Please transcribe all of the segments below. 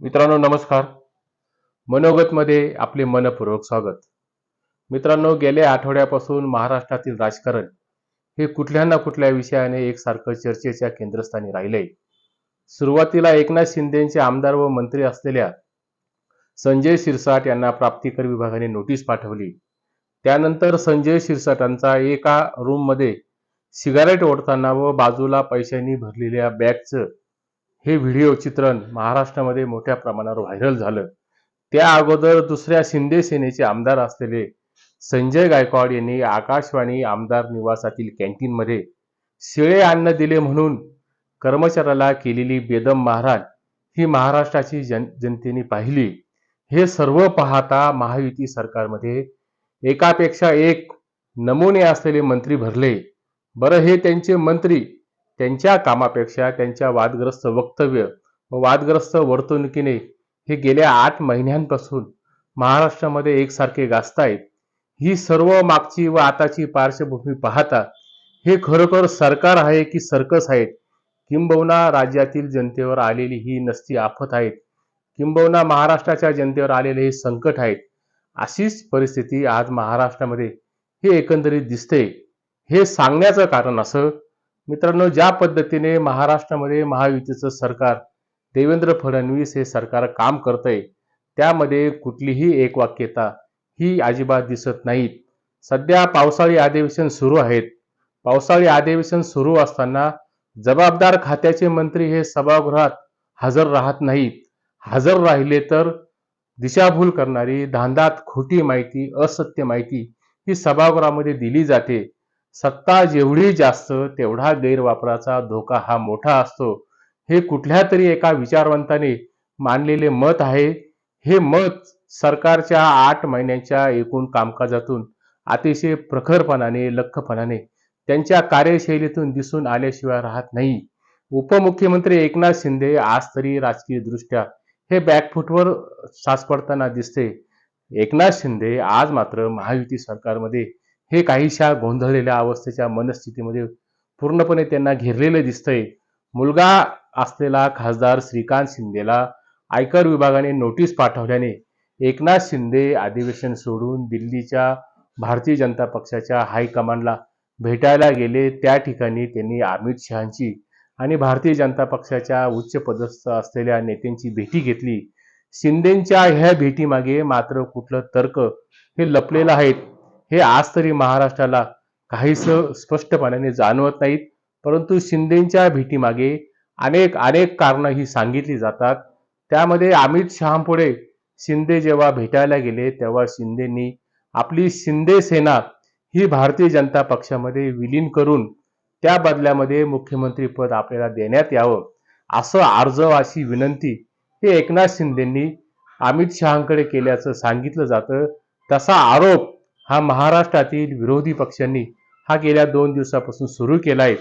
मित्रांनो नमस्कार. मनोगतमध्ये आपले मनपूर्वक स्वागत. मित्रांनो गेल्या आठवड्यापासून महाराष्ट्रातील राजकारण हे कुठल्या ना कुठल्या विषयाने एकसारखं चर्चेच्या केंद्रस्थानी राहिलंय. सुरुवातीला एकनाथ शिंदेचे आमदार व मंत्री असलेल्या संजय शिरसाट यांना प्राप्तिकर विभागाने नोटीस पाठवली. त्यानंतर संजय शिरसाटांचा एका रूममध्ये सिगारेट ओढताना व बाजूला पैशांनी भरलेल्या बॅगचं हे व्हिडिओ चित्रण महाराष्ट्रामध्ये मोठ्या प्रमाणावर व्हायरल झालं. त्या अगोदर दुसऱ्या शिंदे सेनेचे आमदार असलेले संजय गायकवाड यांनी आकाशवाणी आमदार निवासातील कॅन्टीनमध्ये शिळे अन्न दिले म्हणून कर्मचाऱ्याला केलेली बेदम महाराज ही महाराष्ट्राची जन जनतेने पाहिली. हे सर्व पाहता महायुती सरकारमध्ये एकापेक्षा एक नमुने असलेले मंत्री भरले. बरं हे त्यांचे मंत्री त्यांच्या कामापेक्षा त्यांच्या वादग्रस्त वक्तव्य व वादग्रस्त वर्तणुकीने हे गेल्या आठ महिन्यांपासून महाराष्ट्रामध्ये एकसारखे गाजतायत. ही सर्व मागची व आताची पार्श्वभूमी पाहता हे खरोखर सरकार आहे की सर्कस आहेत? किंबहुना राज्यातील जनतेवर आलेली ही नसती आफत आहेत. किंबहुना महाराष्ट्राच्या जनतेवर आलेले हे संकट आहेत. अशीच परिस्थिती आज महाराष्ट्रामध्ये हे एकंदरीत दिसते. हे सांगण्याचं कारण असं मित्रांनो ज्या पद्धतीने महाराष्ट्रामध्ये महायुतीचं सरकार देवेंद्र फडणवीस हे सरकार काम करतंय त्यामध्ये कुठलीही एक वाक्यता ही अजिबात दिसत नाहीत. सध्या पावसाळी अधिवेशन सुरू आहेत. पावसाळी अधिवेशन सुरू असताना जबाबदार खात्याचे मंत्री हे सभागृहात हजर राहत नाहीत. हजर राहिले तर दिशाभूल करणारी धांदात खोटी माहिती असत्य माहिती ही सभागृहामध्ये दिली जाते. सत्ता जेवढी जास्त तेवढा गैरवापराचा धोका हा मोठा असतो. हे कुठल्या तरी एका विचारवंताने मानलेले मत आहे? हे मत सरकारच्या आठ महिन्यांच्या एकूण कामकाजातून अतिशय प्रखरपणाने लख्खपणाने त्यांच्या कार्यशैलीतून दिसून आल्याशिवाय राहत नाही. उपमुख्यमंत्री एकनाथ शिंदे आज तरी राजकीय दृष्ट्या हे बॅकफुटवर साचपडताना दिसते. एकनाथ शिंदे आज मात्र महायुती सरकारमध्ये हे काहीशा गोंधळलेल्या अवस्थेच्या मनस्थितीमध्ये पूर्णपणे त्यांना घेरलेलं दिसतंय. मुलगा असलेला खासदार श्रीकांत शिंदेला आयकर विभागाने नोटीस पाठवल्याने एकनाथ शिंदे अधिवेशन सोडून दिल्लीच्या भारतीय जनता पक्षाच्या हायकमांडला भेटायला गेले. त्या ठिकाणी त्यांनी अमित शहाची आणि भारतीय जनता पक्षाच्या उच्च पदस्थ असलेल्या नेत्यांची भेटी घेतली. शिंदेच्या ह्या भेटीमागे मात्र कुठलं तर्क हे लपलेलं आहेत हे आज तरी महाराष्ट्राला काहीस स्पष्टपणाने जाणवत नाहीत परंतु शिंदेच्या भेटीमागे अनेक अनेक कारणं ही सांगितली जातात. त्यामध्ये अमित शहापुढे शिंदे जेव्हा भेटायला गेले तेव्हा शिंदेनी आपली शिंदे सेना ही भारतीय जनता पक्षामध्ये विलीन करून त्या बदल्यामध्ये मुख्यमंत्री पद आपल्याला देण्यात यावं असं आर्जव अशी विनंती हे एकनाथ शिंदेंनी अमित शहाकडे केल्याचं सांगितलं जातं. तसा आरोप हा महाराष्ट्रातील विरोधी पक्षांनी हा गेल्या दोन दिवसापासून सुरू केला आहे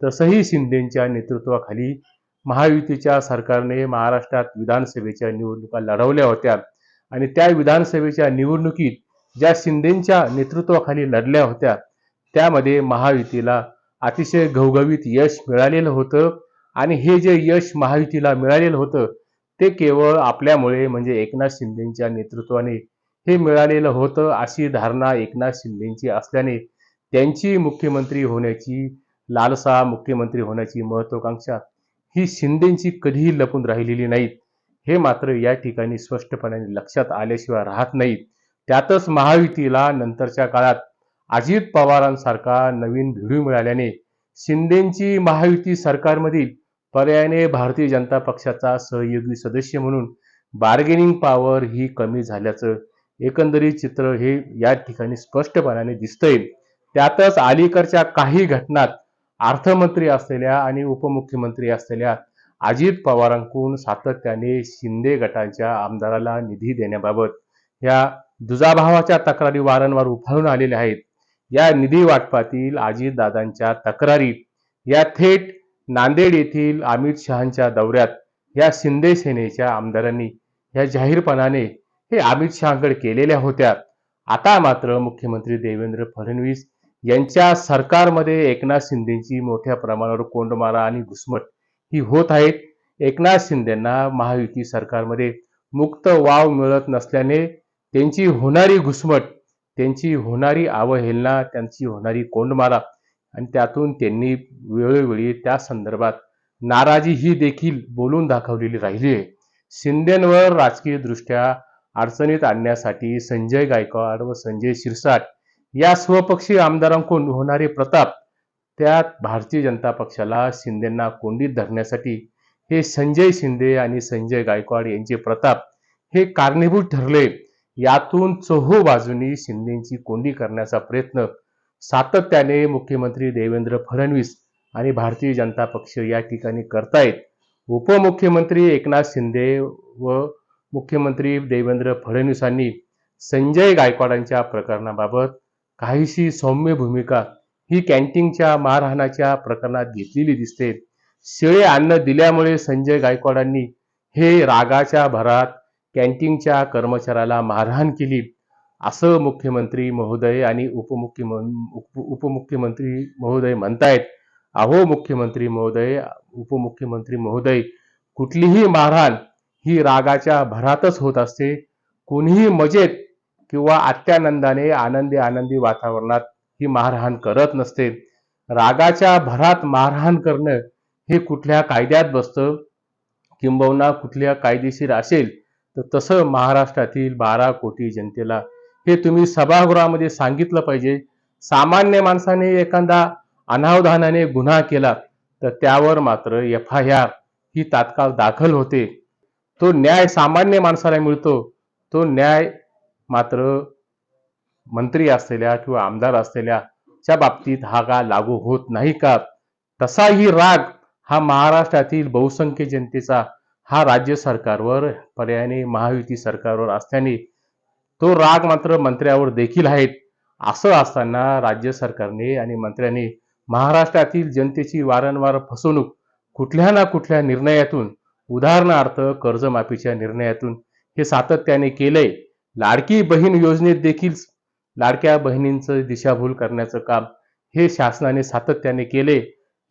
तसंही शिंदेच्या नेतृत्वाखाली महायुतीच्या सरकारने महाराष्ट्रात विधानसभेच्या निवडणुका लढवल्या होत्या आणि त्या विधानसभेच्या निवडणुकीत ज्या शिंदेच्या नेतृत्वाखाली लढल्या होत्या त्यामध्ये महायुतीला अतिशय घवघवीत यश मिळालेलं होतं आणि हे जे यश महायुतीला मिळालेलं होतं ते केवळ आपल्यामुळे म्हणजे एकनाथ शिंदेच्या नेतृत्वाने हे मिळालेलं होतं अशी धारणा एकनाथ शिंदेची असल्याने त्यांची मुख्यमंत्री होण्याची लालसा मुख्यमंत्री होण्याची महत्वाकांक्षा ही शिंदेची कधीही लपून राहिलेली नाहीत. हे मात्र या ठिकाणी स्पष्टपणाने लक्षात आल्याशिवाय राहत नाहीत. त्यातच महायुतीला नंतरच्या काळात अजित पवारांसारखा नवीन भिडू मिळाल्याने शिंदेची महायुती सरकारमधील पर्यायाने भारतीय जनता पक्षाचा सहयोगी सदस्य म्हणून बार्गेनिंग पॉवर ही कमी झाल्याचं एकंदरीत चित्र हे या ठिकाणी स्पष्टपणाने दिसतंय. त्यातच अलीकडच्या काही घटनात अर्थमंत्री असलेल्या आणि उपमुख्यमंत्री असलेल्या अजित पवारांकडून सातत्याने शिंदे गटाच्या आमदाराला निधी देण्याबाबत या दुजाभावाच्या तक्रारी वारंवार उफाळून आलेल्या आहेत. या निधी वाटपातील अजितदादांच्या तक्रारी या थेट नांदेड येथील अमित शहाच्या दौऱ्यात या शिंदे सेनेच्या आमदारांनी या जाहीरपणाने हे अमित शहाकडे केलेल्या होत्या. आता मात्र मुख्यमंत्री देवेंद्र फडणवीस यांच्या सरकारमध्ये एकनाथ शिंदेची मोठ्या प्रमाणावर कोंडमारा आणि घुसमट ही होत आहेत. एकनाथ शिंदेंना महायुती सरकारमध्ये मुक्त वाव मिळत नसल्याने त्यांची होणारी घुसमट त्यांची होणारी अवहेलना त्यांची होणारी कोंडमारा आणि त्यातून त्यांनी वेळोवेळी त्या संदर्भात नाराजी ही देखील बोलून दाखवलेली राहिली आहे. शिंदेंवर राजकीयदृष्ट्या अडचणीत आणण्यासाठी संजय गायकवाड व संजय शिरसाट या स्वपक्षीय आमदारांकडून होणारे प्रताप त्यात भारतीय जनता पक्षाला शिंदेंना कोंडीत धरण्यासाठी हे संजय शिंदे आणि संजय गायकवाड यांचे प्रताप हे कारणीभूत ठरले. यातून चोहो बाजूनी शिंदेची कोंडी करण्याचा प्रयत्न सातत्याने मुख्यमंत्री देवेंद्र फडणवीस आणि भारतीय जनता पक्ष या ठिकाणी करतायत. उपमुख्यमंत्री एकनाथ शिंदे व मुख्यमंत्री देवेंद्र फडणवीसांनी संजय गायकवाडांच्या प्रकरणाबाबत काहीशी सौम्य भूमिका ही कॅन्टीनच्या मारहाणाच्या प्रकरणात घेतलेली दिसते. शिळे अन्न दिल्यामुळे संजय गायकवाडांनी हे रागाच्या भरात कॅन्टीनच्या कर्मचाऱ्याला मारहाण केली. असं मुख्यमंत्री महोदय आणि उपमुख्यमं उप उपमुख्यमंत्री महोदय म्हणतायत. अहो मुख्यमंत्री महोदय उपमुख्यमंत्री महोदय कुठलीही मारहाण ही रागाच्या भरातच होत असते. कोणीही मजेत किंवा अत्यानंदाने आनंदी आनंदी वातावरणात ही मारहाण करत नसते. रागाच्या भरात मारहाण करणं हे कुठल्या कायद्यात बसतं? किंबहुना कुठल्या कायदेशीर असेल तर तसं महाराष्ट्रातील बारा कोटी जनतेला हे तुम्ही सभागृहामध्ये सांगितलं पाहिजे. सामान्य माणसाने एखादा अनावधानाने गुन्हा केला तर त्यावर मात्र एफ आय आर ही तात्काळ दाखल होते. तो न्याय सामान्य माणसाला मिळतो. तो न्याय मात्र मंत्री असलेल्या किंवा आमदार असलेल्या च्या बाबतीत हा का लागू होत नाही का? तसाही राग हा महाराष्ट्रातील बहुसंख्य जनतेचा हा राज्य सरकारवर पर्यायाने महायुती सरकारवर असल्याने तो राग मात्र मंत्र्यावर देखील आहेत. असं असताना राज्य सरकारने आणि मंत्र्यांनी महाराष्ट्रातील जनतेची वारंवार फसवणूक कुठल्या ना कुठल्या निर्णयातून उदाहरणार्थ कर्जमाफीच्या निर्णयातून हे सातत्याने केलंय. लाडकी बहीण योजनेत देखील लाडक्या बहिणींचं दिशाभूल करण्याचं काम हे शासनाने सातत्याने केले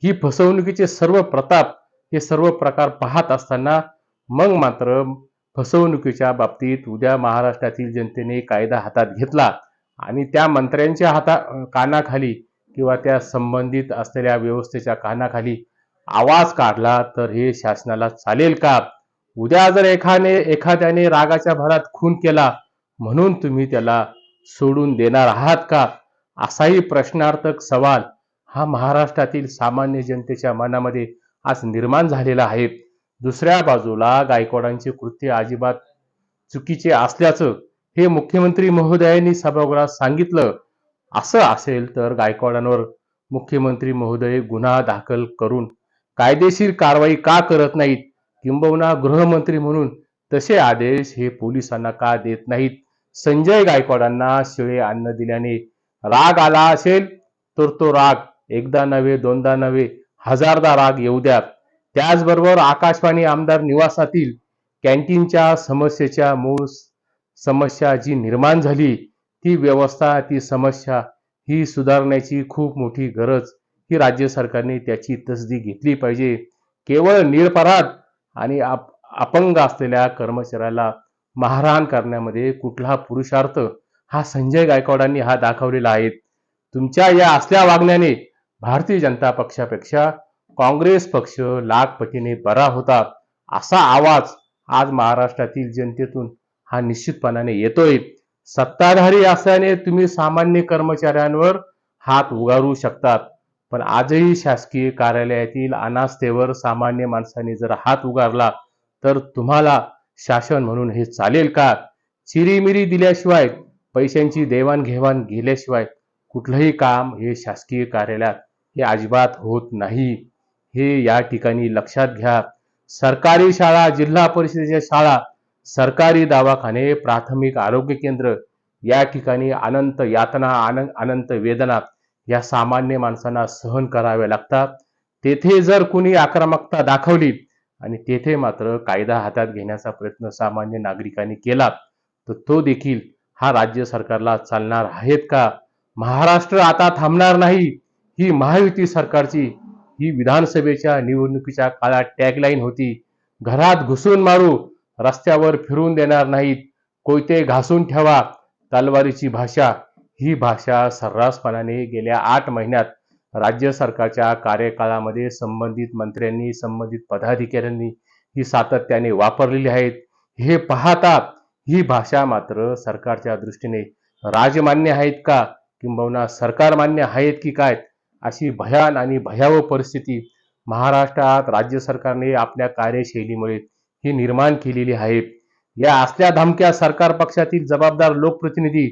ही फसवणुकीचे सर्व प्रताप हे सर्व प्रकार पाहत असताना मग मात्र फसवणुकीच्या बाबतीत उद्या महाराष्ट्रातील जनतेने कायदा हातात घेतला आणि त्या मंत्र्यांच्या हाता कानाखाली किंवा त्या संबंधित असलेल्या व्यवस्थेच्या कानाखाली आवाज काढला तर हे शासनाला चालेल का? उद्या जर एखाने एखाद्याने रागाच्या भरात खून केला म्हणून तुम्ही त्याला सोडून देणार आहात का? असाही प्रश्नार्थक सवाल हा महाराष्ट्रातील सामान्य जनतेच्या मनामध्ये आज निर्माण झालेला आहे. दुसऱ्या बाजूला गायकवाडांचे कृत्य अजिबात चुकीचे असल्याचं हे मुख्यमंत्री महोदयांनी सभागृहात सांगितलं. असं असेल तर गायकवाडांवर मुख्यमंत्री महोदय गुन्हा दाखल करून कायदेशीर कारवाई का करत नाहीत? किंबहुना गृहमंत्री म्हणून तसे आदेश हे पोलिसांना का देत नाहीत? संजय गायकवाडांना शिळे अन्न दिल्याने राग आला असेल तर तो राग एकदा नव्हे दोनदा नव्हे हजारदा राग येऊ द्यात. त्याचबरोबर आकाशवाणी आमदार निवासातील कॅन्टीनच्या समस्येच्या मूळ समस्या जी निर्माण झाली ती व्यवस्था ती समस्या ही सुधारण्याची खूप मोठी गरज ही राज्य सरकारने त्याची तसदी घेतली पाहिजे. केवळ निरपराध आणि आप अपंग असलेल्या कर्मचाऱ्याला मारहाण करण्यामध्ये कुठला पुरुषार्थ हा संजय गायकवाडांनी हा दाखवलेला आहे. तुमच्या या असल्या वागण्याने भारतीय जनता पक्षापेक्षा काँग्रेस पक्ष लाखपतीने बरा होता असा आवाज आज महाराष्ट्रातील जनतेतून हा निश्चितपणाने येतोय. सत्ताधारी असल्याने तुम्ही सामान्य कर्मचाऱ्यांवर हात उगारू शकतात. पण आजही शासकीय कार्यालयातील अनास्थेवर सामान्य माणसाने जर हात उगारला तर तुम्हाला शासन म्हणून हे चालेल का? चिरीमिरी दिल्याशिवाय पैशांची देवाणघेवाण गेल्याशिवाय कुठलंही काम हे शासकीय कार्यालयात हे अजिबात होत नाही. हे या ठिकाणी लक्षात घ्या. सरकारी शाळा जिल्हा परिषदेच्या शाळा सरकारी दवाखाने प्राथमिक आरोग्य केंद्र या ठिकाणी अनंत यातना अनंत वेदना या सामान्य माणसांना सहन कराव्या लागतात. तेथे जर कुणी आक्रमकता दाखवली आणि तेथे मात्र कायदा हातात घेण्याचा प्रयत्न सामान्य नागरिकांनी केला तर तो देखील हा राज्य सरकारला चालणार आहेत का? महाराष्ट्र आता थांबणार नाही. ही महायुती सरकारची ही विधानसभेच्या निवडणुकीच्या काळात टॅगलाईन होती. घरात घुसून मारू रस्त्यावर फिरून देणार नाहीत. कोयते घासून ठेवा तलवारीची भाषा. ही भाषा सर्रासपणाने गेल्या आठ महिन्यात राज्य सरकारच्या कार्यकाळामध्ये संबंधित मंत्र्यांनी संबंधित पदाधिकाऱ्यांनी ही सातत्याने वापरलेली आहेत. हे पाहता ही भाषा मात्र सरकारच्या दृष्टीने राजमान्य आहेत का? किंबहुना सरकारमान्य आहेत की काय? अशी भयान आणि भयावह परिस्थिती महाराष्ट्रात राज्य सरकारने आपल्या कार्यशैलीमुळे ही निर्माण केलेली आहे. या असल्या धमक्या सरकार पक्षातील जबाबदार लोकप्रतिनिधी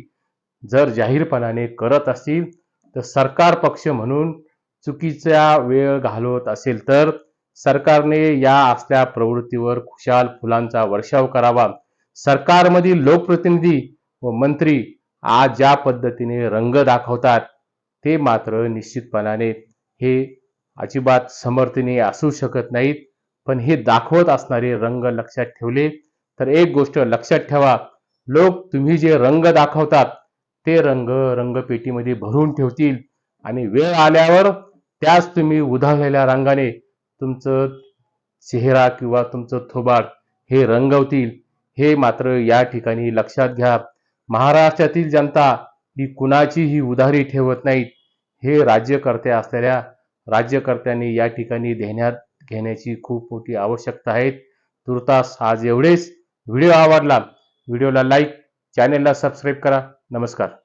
जर जाहीरपणाने करत असतील तर सरकार पक्ष म्हणून चुकीचा वेळ घालवत असेल तर सरकारने या असल्या प्रवृत्तीवर खुशाल फुलांचा वर्षाव करावा. सरकारमधील लोकप्रतिनिधी व मंत्री आज ज्या पद्धतीने रंग दाखवतात ते मात्र निश्चितपणाने हे अजिबात समर्थनीय असू शकत नाहीत. पण हे दाखवत असणारे रंग लक्षात ठेवले तर एक गोष्ट लक्षात ठेवा. लोक तुम्ही जे रंग दाखवतात ते रंग रंगपेटीमध्ये भरून ठेवतील. आणि वेळ आल्यावर त्याच तुम्ही उधळलेल्या रंगाने तुमचं चेहरा किंवा तुमचं थोबाड हे रंगवतील. हे मात्र या ठिकाणी लक्षात घ्या. महाराष्ट्रातील जनता ही कुणाचीही उधारी ठेवत नाहीत. हे राज्यकर्ते असलेल्या राज्यकर्त्यांनी या ठिकाणी देण्यात घेण्याची खूप मोठी आवश्यकता आहे. तुर्तास आज एवढेच. व्हिडिओ आवडला व्हिडिओला लाईक चॅनेलला सबस्क्राईब करा. नमस्कार.